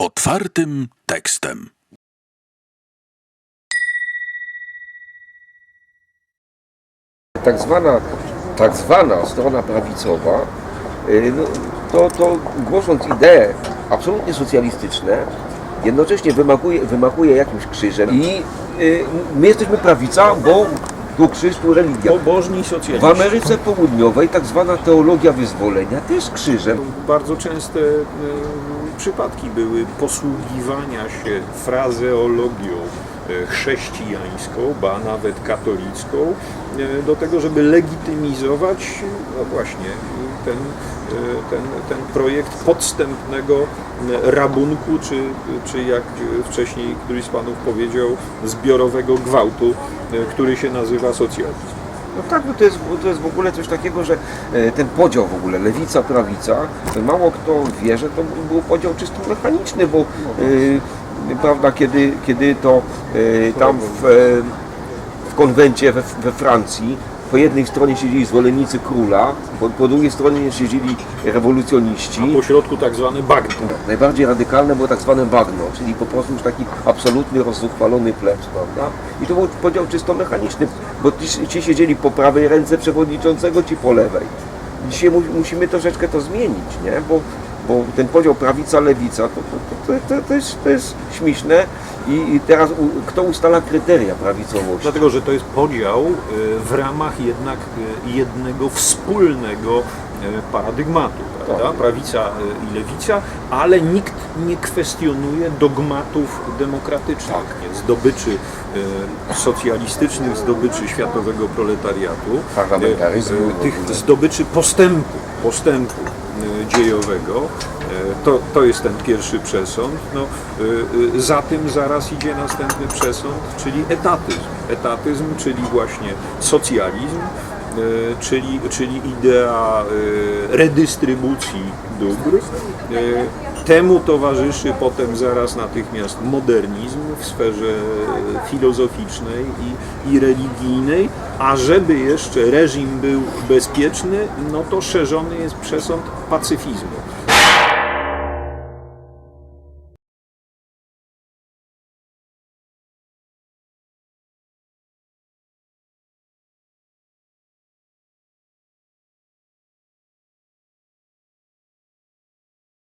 Otwartym tekstem. tak zwana, tak zwana strona prawicowa, y, no, to, to głosząc idee absolutnie socjalistyczne, jednocześnie wymaguje, wymaguje jakimś krzyżem i y, my jesteśmy prawica, bo tu krzyż, tu religia. Pobożni W socjaliści. Ameryce Południowej tak zwana teologia wyzwolenia też krzyżem. Bardzo częste e, przypadki były posługiwania się frazeologią e, chrześcijańską, ba nawet katolicką, e, do tego, żeby legitymizować no właśnie ten, e, ten, ten projekt podstępnego rabunku, czy, czy jak wcześniej któryś z panów powiedział, zbiorowego gwałtu, który się nazywa socjalizm. No tak, no to jest, to jest w ogóle coś takiego, że e, ten podział w ogóle, lewica, prawica, mało kto wie, że to był podział czysto mechaniczny, bo e, prawda, kiedy, kiedy to e, tam w, w konwencie we, we Francji po jednej stronie siedzieli zwolennicy króla, po, po drugiej stronie siedzieli rewolucjoniści. Po środku tak zwany bagno. Najbardziej radykalne było tak zwane bagno, czyli po prostu już taki absolutny, rozzuchwalony plebs, prawda? I to był podział czysto mechaniczny, bo ci, ci siedzieli po prawej ręce przewodniczącego, ci po lewej. Dzisiaj mu, musimy troszeczkę to zmienić, nie? Bo, bo ten podział prawica-lewica to, to, to, to, jest, to jest śmieszne i, i teraz u, kto ustala kryteria prawicowości? Dlatego, że to jest podział y, w ramach jednak y, jednego wspólnego y, paradygmatu, prawda? Tak. Prawica i lewica, ale nikt nie kwestionuje dogmatów demokratycznych, nie? zdobyczy socjalistycznych, zdobyczy światowego proletariatu, tych zdobyczy postępu, postępu dziejowego. E, To, to jest ten pierwszy przesąd. No, y, y, za tym zaraz idzie następny przesąd, czyli etatyzm. Etatyzm, czyli właśnie socjalizm, y, czyli, czyli idea y, redystrybucji dóbr. Y, Temu towarzyszy potem zaraz natychmiast modernizm w sferze filozoficznej i, i religijnej, a żeby jeszcze reżim był bezpieczny, no to szerzony jest przesąd pacyfizmu.